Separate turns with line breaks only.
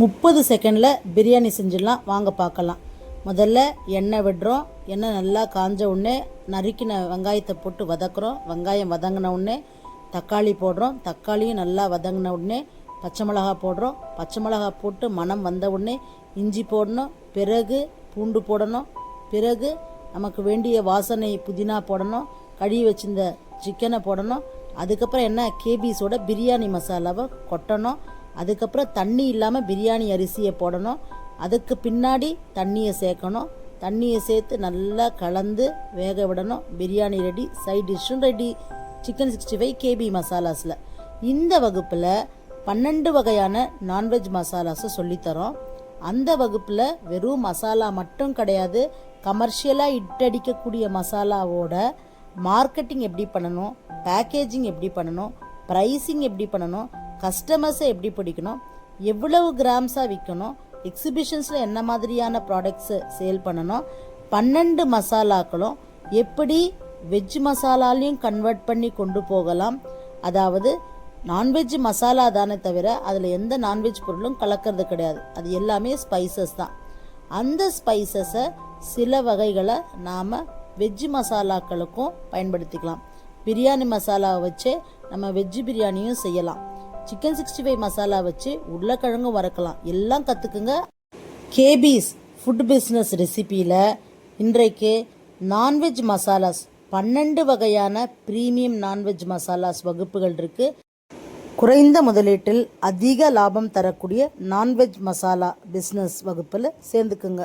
முப்பது செகண்டில் பிரியாணி செஞ்சிடலாம். வாங்க பார்க்கலாம். முதல்ல எண்ணெய் விடுறோம். எண்ணெய் நல்லா காஞ்ச உடனே நறுக்கின வெங்காயத்தை போட்டு வதக்குறோம். வெங்காயம் வதங்கின உடனே தக்காளி போடுறோம். தக்காளியும் நல்லா வதங்கின உடனே பச்சை மிளகா போடுறோம். பச்சை மிளகா போட்டு மணம் வந்த உடனே இஞ்சி போடணும். பிறகு பூண்டு போடணும். பிறகு நமக்கு வேண்டிய வாசனை புதினா போடணும். கழுவி வச்சிருந்த சிக்கனை போடணும். அதுக்கப்புறம் என்ன? கேபீஸோட பிரியாணி மசாலாவை கொட்டணும். அதுக்கப்புறம் தண்ணி இல்லாமல் பிரியாணி அரிசியை போடணும். அதுக்கு பின்னாடி தண்ணியை சேர்க்கணும். தண்ணியை சேர்த்து நல்லா கலந்து வேக விடணும். Biryani ready side டிஷ்ஷும் ready chicken sixty five KP மசாலாஸில் இந்த வகுப்பில் பன்னெண்டு வகையான நான்வெஜ் மசாலாஸை சொல்லித்தரோம். அந்த வகுப்பில் வெறும் மசாலா மட்டும் கிடையாது. கமர்ஷியலாக இட்டடிக்கக்கூடிய மசாலாவோட மார்க்கெட்டிங் எப்படி பண்ணணும்? பேக்கேஜிங் எப்படி பண்ணணும்? ப்ரைஸிங் எப்படி பண்ணணும்? கஸ்டமர்ஸை எப்படி பிடிக்கணும்? எவ்வளவு கிராம்ஸாக விற்கணும்? எக்ஸிபிஷன்ஸில் என்ன மாதிரியான ப்ராடக்ட்ஸை சேல் பண்ணணும்? பன்னெண்டு மசாலாக்களும் எப்படி வெஜ் மசாலாலையும் கன்வெர்ட் பண்ணி கொண்டு போகலாம்? அதாவது நான்வெஜ் மசாலா தானே தவிர அதில் எந்த நான்வெஜ் பொருளும் கலக்கிறது கிடையாது. அது எல்லாமே ஸ்பைசஸ் தான். அந்த ஸ்பைசஸை சில வகைகளை நாம் வெஜ் மசாலாக்களுக்கும் பயன்படுத்திக்கலாம். பிரியாணி மசாலாவை வச்சே நம்ம வெஜ் பிரியாணியும் செய்யலாம். சிக்கன் சிக்ஸ்டி ஃபைவ் மசாலா வச்சு உருளைக்கிழங்கும் வறுக்கலாம். எல்லாம் கற்றுக்குங்க கேபிஸ் ஃபுட் பிஸ்னஸ் ரெசிப்பியில் இன்றைக்கு நான்வெஜ் மசாலாஸ் பன்னெண்டு வகையான ப்ரீமியம் நான்வெஜ் மசாலாஸ் வகுப்புகள் இருக்குது குறைந்த முதலீட்டில் அதிக லாபம் தரக்கூடிய நான்வெஜ் மசாலா பிஸ்னஸ் வகுப்பில் சேர்ந்துக்குங்க.